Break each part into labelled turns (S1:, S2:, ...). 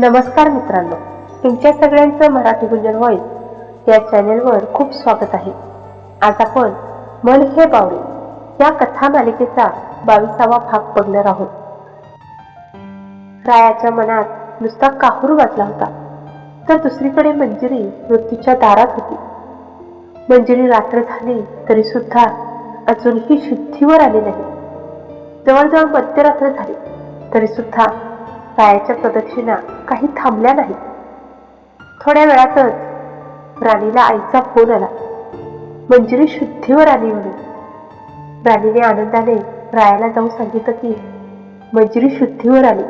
S1: नमस्कार मित्रांनो तुमच्या सगळ्यांचं मराठी गुंजन व्हॉइस या चॅनेलवर खूप स्वागत आहे. आज आपण मन हे बावरे या कथा मालिकेचा बावीसावा भाग बघणार आहोत. रायाच्या मनात नुसता काहूर वाजला होता तर दुसरीकडे मंजिरी मृत्यूच्या दारात होती. मंजिरी रात्र झाली तरी सुद्धा अजूनही शुद्धीवर आली नाही. जवळजवळ मध्यरात्र झाली तरी सुद्धा रायाच्या प्रदक्षिणा काही थांबल्या नाही. थोड्या वेळातच राणीला आईचा फोन आला. मंजिरी शुद्धीवर आली म्हणून. राणीने आनंदाने रायाला जाऊन सांगितलं की मंजिरी शुद्धीवर आली.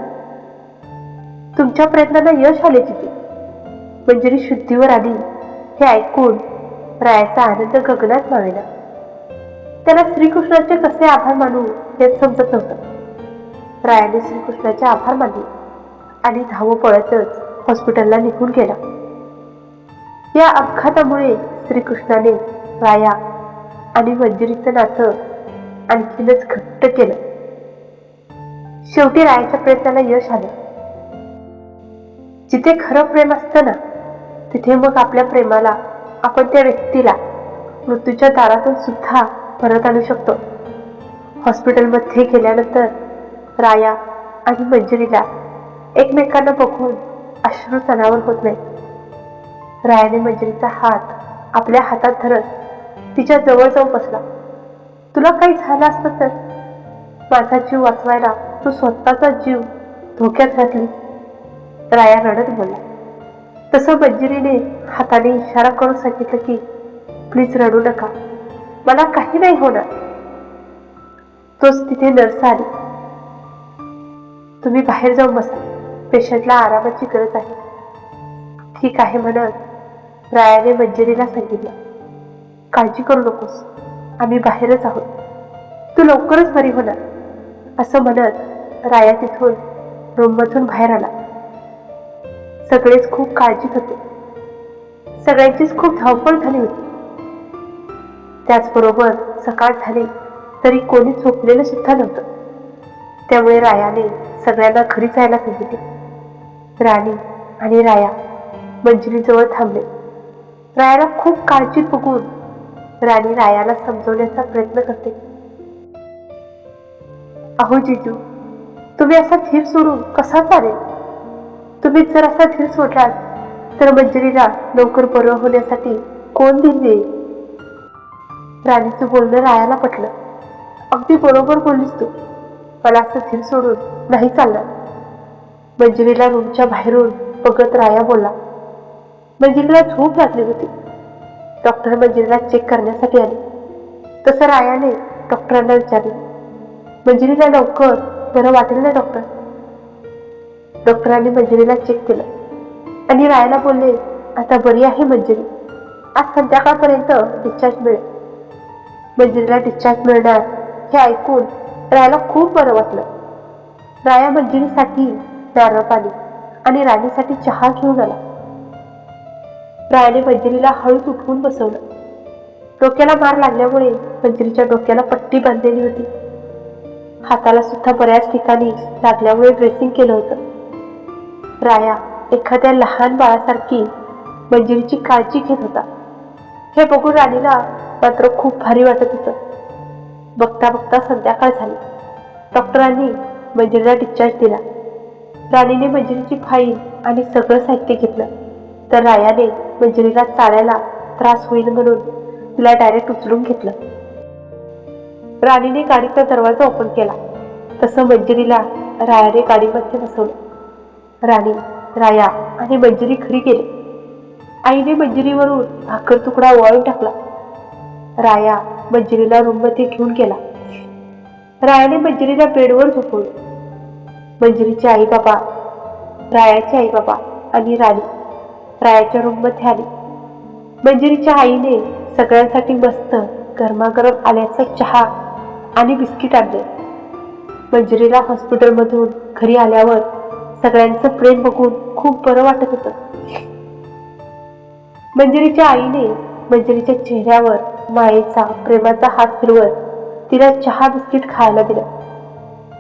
S1: तुमच्या प्रयत्नांना यश आले तिथे. मंजिरी शुद्धीवर आली हे ऐकून रायाचा आनंद गगनात मावेला त्याला श्रीकृष्णाचे कसे आभार मानू हे समजत नव्हतं. रायाने श्रीकृष्णाचे आभार मानले. आणि धाव पळतच हॉस्पिटलला निघून गेला. या अपघातामुळे श्रीकृष्णाने राया आणि मंजिरीचं नातं आणखीनच घट्ट केलं. शेवटी रायाच्या प्रयत्नाला यश आलं. जिथे खरं प्रेम असतं ना तिथे मग आपल्या प्रेमाला आपण त्या व्यक्तीला मृत्यूच्या दारातून सुद्धा परत आणू शकतो. हॉस्पिटलमध्ये गेल्यानंतर राया आणि मंजिरीला एकमेकांना बघून अश्रू तणावर होत नाही रायाने मंजिरीचा हात आपल्या हातात धरत तिच्या जवळ जाऊन बसला. तुला काही झालं असतं तर? माझा जीव वाचवायला तू स्वतःचा जीव धोक्यात घातली. राया रडत बोलला. तसं मंजिरीने हाताने इशारा करून सांगितलं की प्लीज रडू नका. मला काही नाही होणार. तोच तिथे नर्स आली. तुम्ही बाहेर जाऊन बसा. पेशंटला आरामाची गरज आहे. ठीक आहे म्हणत रायाने मंजिरीला सांगितलं. काळजी करू नकोस. आम्ही बाहेरच आहोत. तू लवकरच बरी होणार. असं म्हणत राया तिथून रूममधून बाहेर आला. सगळेच खूप काळजीत होते. सगळ्यांचीच खूप धावपळ झाली होती. त्याचबरोबर सकाळ झाली तरी कोणी झोपलेलं सुद्धा नव्हतं. त्यामुळे रायाने सगळ्यांना घरी जायला सांगितले. राणी आणि राया मंजिरीजवळ थांबले. रायाला खूप काळजी बघून राणी रायाला समजवण्याचा प्रयत्न करते. अहो जिजू तुम्ही असा धीर सोडून कसा चालेल? तुम्ही जर असा धीर सोडलात तर मंजिरीला लवकर बरं होण्यासाठी कोण धीर देईल? राणीचं बोलणं रायाला पटलं. अगदी बरोबर बोललीस तू. मला असं धीर सोडून नाही चालणार. मंजिरीला रूमच्या बाहेरून बघत राया बोलला मंजिरीला झोप लागली होती. डॉक्टर मंजिरीला चेक करण्यासाठी आले. तसं रायाने डॉक्टरांना विचारले. मंजिरीला लवकर बरं वाटेल ना डॉक्टर? डॉक्टरांनी मंजिरीला चेक केलं. आणि रायाला बोलले आता बरी आहे मंजिरी. आज संध्याकाळपर्यंत डिस्चार्ज मिळेल. मंजिरीला डिस्चार्ज मिळणार हे ऐकून रायाला खूप बरं वाटलं. राया मंजिरीसाठी नारळ पाणी आणि राणीसाठी चहा घेऊन आला. रायाने मंजिरीला हळूच उठवून बसवलं. डोक्याला मार लागल्यामुळे मंजिरीच्या डोक्याला पट्टी बांधलेली होती. हाताला सुद्धा बऱ्याच ठिकाणी लागल्यामुळे ड्रेसिंग केलं होतं. राया एखाद्या लहान बाळासारखी मंजिरीची काळजी घेत होता. हे बघून राणीला मात्र खूप भारी वाटत होतं. बघता बघता संध्याकाळ झाली. डॉक्टरांनी मंजिरीला डिस्चार्ज दिला. राणीने मंजिरीची फाईल आणि सगळं साहित्य घेतलं. तर रायाने मंजिरीला चालायला त्रास होईल म्हणून तिला डायरेक्ट उचलून घेतलं. राणीने गाडीचा दरवाजा ओपन केला. तसं मंजिरीला रायाने गाडीमध्ये बसवलं. राणी राया आणि मंजिरी खरी गेले. आईने मंजिरीवरून भाकर तुकडा ओवाळून टाकला. राया मंजिरीला रूममध्ये घेऊन गेला. रायाने मंजिरीला बेडवर झोपवलं. मंजिरीचे आई बाबा रायाचे आई बाबा आणि राणी रायाच्या रूममध्ये आली. मंजिरीच्या आईने सगळ्यांसाठी मस्त गरमागरम आल्याचा चहा आणि बिस्किट आणले. मंजिरीला हॉस्पिटलमधून घरी आल्यावर सगळ्यांचं प्रेम बघून खूप बरं वाटत होतं. मंजिरीच्या आईने मंजिरीच्या चेहऱ्यावर मायेचा प्रेमाचा हात फिरवत तिला चहा बिस्किट खायला दिलं.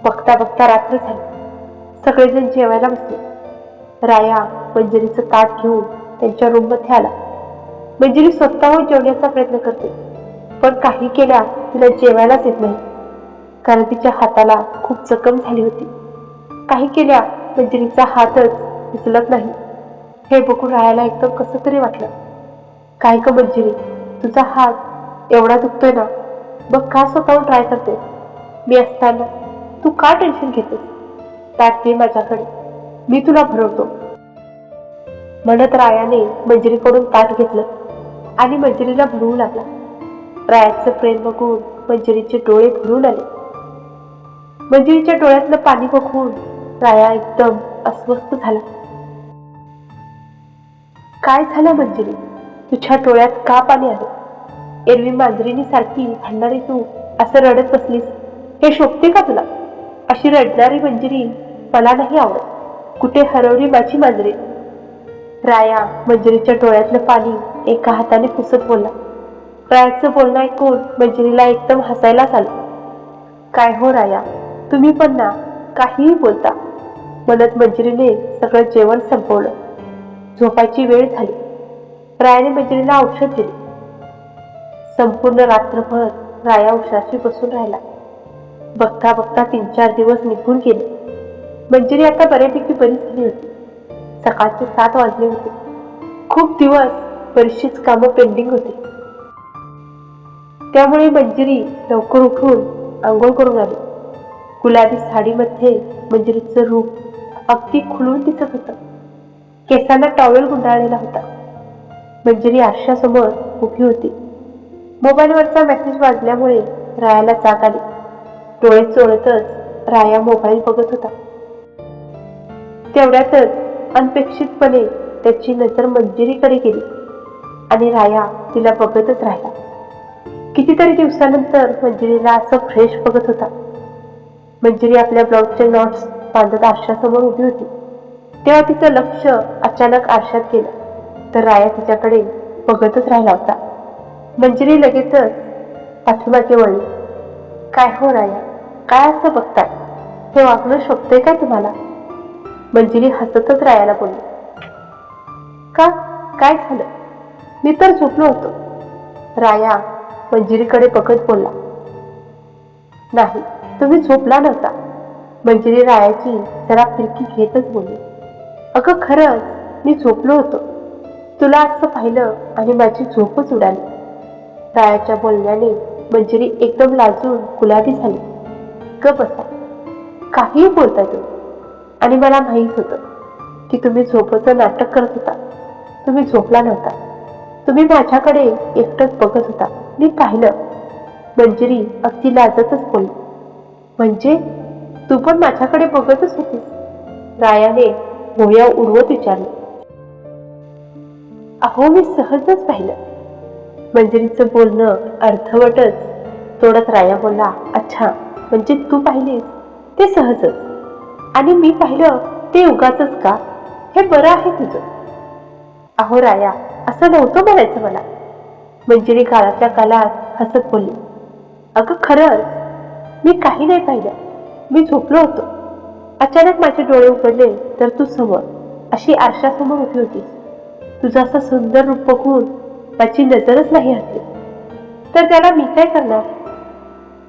S1: बघता बघता रात्र झाली. सगळेजण जेवायला बसले. राया मंजिरीचं ताट घेऊन त्यांच्या रूममध्ये आला. मंजिरी स्वतःहून जेवण्याचा प्रयत्न करते पण काही केल्या तिला जेवायलाच येत नाही. कारण तिच्या हाताला खूप जखम झाली होती. काही केल्या मंजिरीचा हातच उचलत नाही. हे बघून राहायला एकदम कसं तरी वाटलं. काय का मंजिरी तुझा हात एवढा दुखतोय ना? मग का स्वतःहून ट्राय करते? मी असताना तू का टेन्शन घेतेस? ताट दे माझ्याकडे. मी तुला भरवतो. म्हणत रायाने मंजिरीकडून ताट घेतलं आणि मंजिरीला भरवू लागला. रायाचं प्रेम बघून मंजिरीचे डोळे भरून आले. मंजिरीच्या डोळ्यातलं पाणी बघून राया एकदम अस्वस्थ झाला. काय झालं मंजिरी? तुझ्या डोळ्यात का पाणी आलं? एरवी मांजरीनी सारखी भांडणारी तू असं रडत बसलीस. हे शोभते का तुला? अशी रडणारी मंजिरी मला नाही आवडत. कुठे हरवली माझी मांजरी? राया मंजिरीच्या डोळ्यातलं पाणी एका हाताने पुसत बोलला. रायाचं बोलणं ऐकून मंजिरीला एकदम हसायलाच आलं काय हो राया तुम्ही पण ना काहीही बोलता. म्हणत मंजिरीने सगळं जेवण संपवलं. झोपायची वेळ झाली. रायाने मंजिरीला औषध दिले. संपूर्ण रात्रभर राया उशाशी बसून राहिला. बघता बघता तीन चार दिवस निघून गेले. मंजिरी आता बऱ्यापैकी बरी झाली होती. सकाळचे सात वाजले होते. खूप दिवस बरीचशीच कामं पेंडिंग होती. त्यामुळे मंजिरी लवकर उठून आंघोळ करून आली. गुलाबी साडीमध्ये मंजिरीचं रूप अगदी खुलून दिसत होतं. केसांना टॉवेल गुंडाळलेला होता. मंजिरी आरशासमोर उभी होती. मोबाईलवरचा मेसेज वाजल्यामुळे रायाला जाग आली. डोळे चोळतच राया मोबाईल बघत होता. तेवढ्यातच अनपेक्षितपणे त्याची नजर मंजिरीकडे गेली. आणि राया तिला बघतच राहिला. कितीतरी दिवसानंतर मंजिरीला असं फ्रेश बघत होता. मंजिरी आपल्या ब्लाऊजचे नॉट्स बांधत आरशासमोर उभी होती. तेव्हा तिचं लक्ष अचानक आरशात गेलं. तर राया तिच्याकडे बघतच राहिला होता. मंजिरी लगेचच पाठीमागे वळली. काय हो राया? काय असं बघताय? हे वागणं शोभतंय काय तुम्हाला? मंजिरी हसतच रायाला बोलली. का? काय झालं? मी तर झोपलो होतो. राया मंजिरीकडे बघत बोलला. नाही तुम्ही झोपला नव्हता. मंजिरी रायाची जरा फिरकी घेतच बोलली. अगं खरंच मी झोपलो होतो. तुला असं पाहिलं आणि माझी झोपच उडाली. रायाच्या बोलण्याने मंजिरी एकदम लाजून गुलाबी झाली. ग बसा. काहीही बोलता तुम्ही. आणि मला माहीत होतं की तुम्ही झोपचं नाटक करत होता. तुम्ही झोपला नव्हता. तुम्ही माझ्याकडे एकटंच बघत होता. मी पाहिलं. मंजिरी अगदी लाजतच बोलली. म्हणजे? तू पण माझ्याकडे बघतच होतीस? रायाने भोया उडवत विचारले. अहो मी सहजच पाहिलं. मंजिरीचं बोलणं अर्धवटच तोडत राया बोलला अच्छा म्हणजे तू पाहिलीस? ते सहजच. आणि मी पाहिलं ते उगाच का? हे बरं आहे तुझं. अहो राया असं नव्हतं म्हणायचं मला. मंजिरी काळातल्या काळात हसत बोलली. अगं खरंच. मी काही नाही पाहिलं. मी झोपलो होतो. अचानक माझे डोळे उघडले तर तू समोर. अशी आरशासमोर उभी होती. तुझं असं सुंदर रूप बघून माझी नजरच नाही हटली. तर त्याला मी काय करणार?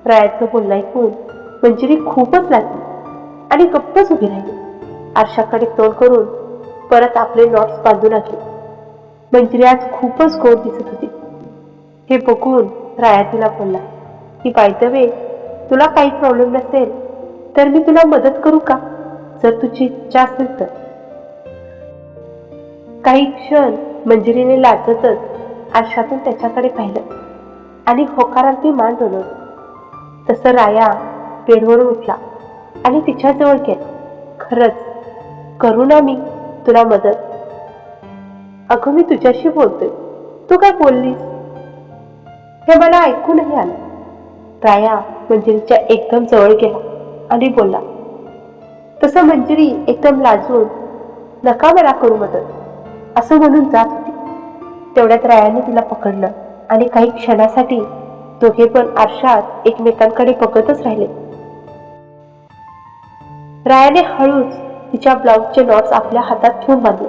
S1: रायाचं बोलणं ऐकून मंजिरी खूपच लागली आणि गप्पच उभी राहिली. आरशाकडे तोंड करून परत आपले नॉट्स बांधू लागले. मंजिरी आज खूपच गोड दिसत होती. हे बघून राया तिला बोलला की बाय वे तुला काही प्रॉब्लेम नसेल तर मी तुला मदत करू का? जर तुझी इच्छा असेल तर. काही क्षण मंजिरीने लाजतच आरशातून त्याच्याकडे पाहिलं आणि होकारार्थी मान डोलवली. तसं राया बेडवरून उठला. आणि तिच्याजवळ गेला खरंच करू ना मी तुला मदत. अगं मी तुझ्याशी बोलतोय. तू काय बोललीस? हे मला ऐकूनही आलं. राया मंजिरीच्या एकदम जवळ गेला आणि बोलला तसं मंजिरी एकदम लाजून नका मला करू मदत. असं म्हणून जात होती. तेवढ्यात रायाने तिला पकडलं आणि काही क्षणासाठी दोघे पण आरशात एकमेकांकडे बघतच राहिले. रायाने हळूच तिच्या ब्लाऊजचे नॉट्स आपल्या हातात ठेवून बांधले.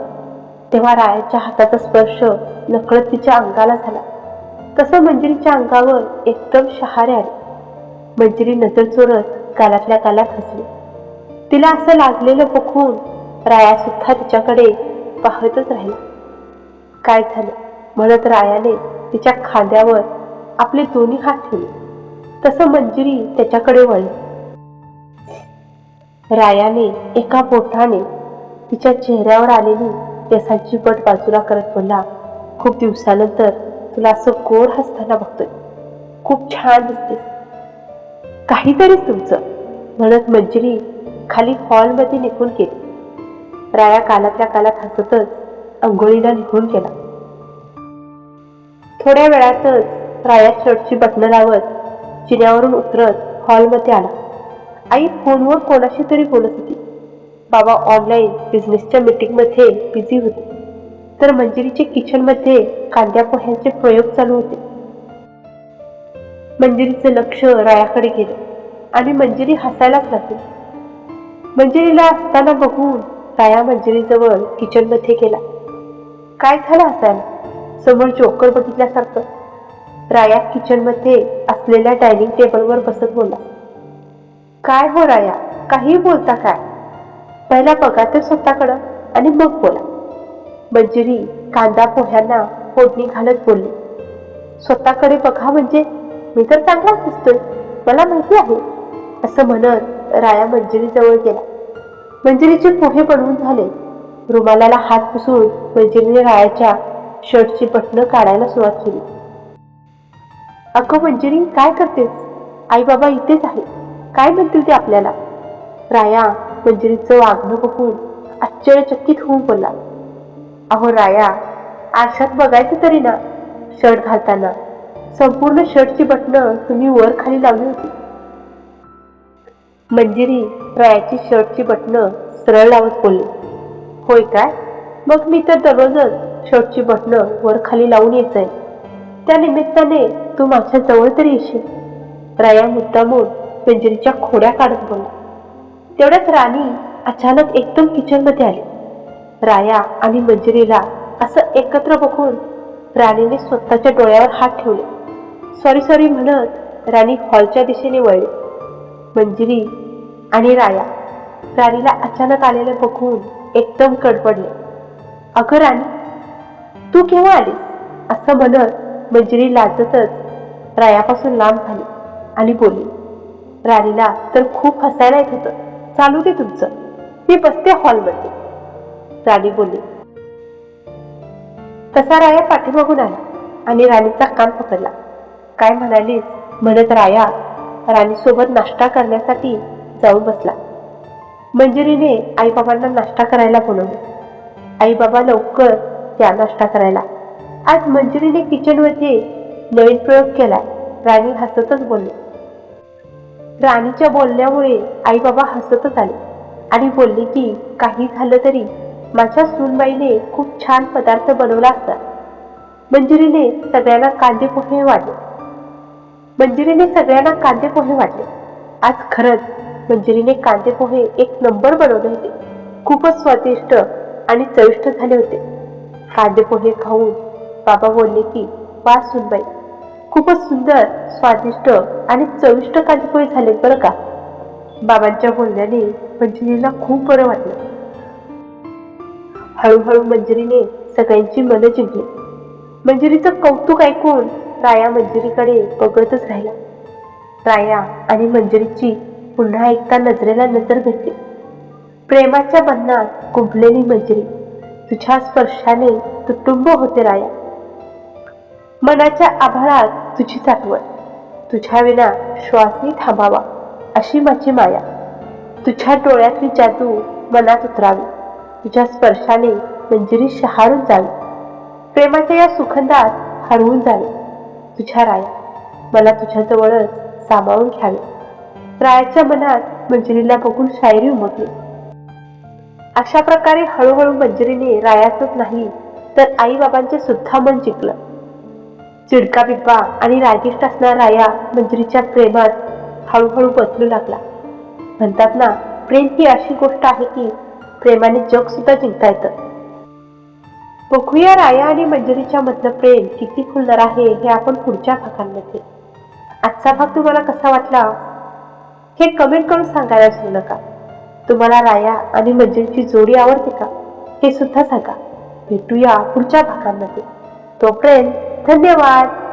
S1: तेव्हा रायाच्या हाताचा स्पर्श नकळत तिच्या अंगाला झाला. तसं मंजिरीच्या अंगावर एकदम शहारे आले. मंजिरी नजर चोरत गालातल्या गालात हसली. तिला असं लाजलेलं बघून राया सुद्धा तिच्याकडे पाहतच राहिला. काय झालं? म्हणत रायाने तिच्या खांद्यावर आपले दोन्ही हात ठेवले. तसं मंजिरी त्याच्याकडे वळली. रायाने एका बोठाने तिच्या चेहऱ्यावर आलेली केसांची पट बाजूला करत बोलला खूप दिवसानंतर तुला असं गोड हसताना बघतोय. खूप छान दिसते. काहीतरी तुमचं म्हणत मंजिरी खाली हॉलमध्ये निघून गेली. राया कालातल्या कालात हसतच अंघोळीला निघून गेला. थोड्या वेळातच राया शर्टची बटणं लावत जिन्यावरून उतरत हॉलमध्ये आला. आई फोनवर कोणाशी तरी बोलत होती. बाबा ऑनलाईन बिझनेसच्या मीटिंगमध्ये बिझी होते. तर मंजिरीचे किचनमध्ये कांद्या पोह्यांचे प्रयोग चालू होते. मंजिरीचं लक्ष रायाकडे गेलं आणि मंजिरी हसायलाच लागली. मंजिरीला असताना बघून राया मंजिरीजवळ किचनमध्ये गेला. काय झालं हसायला? समोर जोकर बघितल्यासारखं. राया किचनमध्ये असलेल्या डायनिंग टेबलवर बसत बोलला. काय हो राया? काही बोलता काय? पहिला बघा तर स्वतःकडं आणि मग बोला. मंजिरी कांदा पोह्यांना फोडणी घालत बोलली. स्वतःकडे बघा म्हणजे मी तर चांगलाच दिसतोय मला माहिती आहे असं म्हणत राया मंजुरीजवळ गेला. मंजिरीचे पोहे बनवून झाले. रुमालाला हात पुसून मंजिरीने रायाच्या शर्टची बटणं काढायला सुरुवात केली. अगं मंजिरी काय करतेस? आई बाबा इथेच आहे काय म्हणतील ते आपल्याला? राया मंजिरीचं वागणं बघून आश्चर्यचकित होऊन बोलला. अहो राया आरशात बघायचं तरी ना. शर्ट घालताना. संपूर्ण शर्टची बटणं तुम्ही वर खाली लावली होती. मंजिरी रायाची शर्टची बटणं सरळ लावत बोलली. होय काय? मग मी तर दररोजच शर्टची बटणं वर खाली लावून येत त्या निमित्ताने तू माझ्या जवळ तरी येशील. राया मुद्दामून पिंजरीच्या खोड्या काढत बोलला. तेवढ्यात राणी अचानक एकदम किचनमध्ये आली. राया आणि मंजिरीला असं एकत्र बघून राणीने स्वतःच्या डोळ्यावर हात ठेवले. सॉरी सॉरी म्हणत राणी हॉलच्या दिशेने वळली. मंजिरी आणि राया राणीला अचानक आलेलं बघून एकदम कडपडले अगं राणी तू केव्हा आलीस? असं म्हणत मंजिरी लाजतच रायापासून लांब झाली आणि बोलली. राणीला तर खूप हसायला येत होतं. चालू दे तुमचं. मी बसते हॉलमध्ये. राणी बोलली तसा राया पाठीमागून आला आणि राणीचा कान पकडला. काय म्हणालीस? म्हणत राया राणीसोबत नाश्ता करण्यासाठी जाऊन बसला. मंजुरीने आईबाबांना नाश्ता करायला बोलवले. आईबाबा लवकर त्या नाश्ता करायला. आज मंजुरीने किचनमध्ये नवीन प्रयोग केलाय. राणी हसतच बोलली राणीच्या बोलण्यामुळे आई बाबा हसतच आले आणि बोलले की काही झालं तरी माझ्या सूनबाईने खूप छान पदार्थ बनवला असता. मंजिरीने सगळ्यांना कांदे पोहे वाटले. मंजिरीने सगळ्यांना कांदे पोहे वाटले. आज खरंच मंजिरीने कांदे पोहे एक नंबर बनवले होते. खूपच स्वादिष्ट आणि चविष्ट झाले होते. कांदे पोहे खाऊन बाबा बोलले की वा सुनबाई खूपच सुंदर स्वादिष्ट आणि चविष्ट कांदे झाले बरं का? बाबांच्या बोलण्याने मंजिरीला खूप बरं वाटलं. हळूहळू मंजिरीने सगळ्यांची मनं जिंकली. मंजिरीचं कौतुक ऐकून राया मंजिरीकडे बघतच राहिला. राया आणि मंजिरीची पुन्हा एकदा नजरेला नजर भेटली प्रेमाच्या बंधनात गुंफलेली मंजिरी तुझ्या स्पर्शाने तुटुंब होते राया. मनाच्या आभारात तुझीच आठवण तुझ्या विना श्वासही थांबावा अशी माझी माया. तुझ्या डोळ्यातली जादू मनात उतरावी. तुझ्या स्पर्शाने मंजिरी शहारून जावी. प्रेमाच्या या सुखंदात हरवून जावे. तुझ्या राया मला तुझ्याजवळच सामावून घ्यावे. रायाच्या मनात मंजिरीला बघून शायरी उमटली. अशा प्रकारे हळूहळू मंजिरीने रायाचंच नाही तर आई बाबांचे सुद्धा मन जिंकलं. चिडका बिब्बा आणि रागिष्ट असणारा या मंजरीच्या प्रेमात हळूहळू बदलू लागला. म्हणतात ना प्रेम ही अशी गोष्ट आहे की प्रेमाने जग सुद्धा जिंकता येतं. बघूया राया आणि मंजरीच्या मधलं प्रेम किती फुलणार आहे हे आपण पुढच्या भागांमध्ये. आजचा भाग तुम्हाला कसा वाटला? हे कमेंट करून सांगायला विसरू नका. तुम्हाला राया आणि मंजरीची जोडी आवडते का? हे सुद्धा सांगा. भेटूया पुढच्या भागांमध्ये. तोपर्यंत धन्यवाद.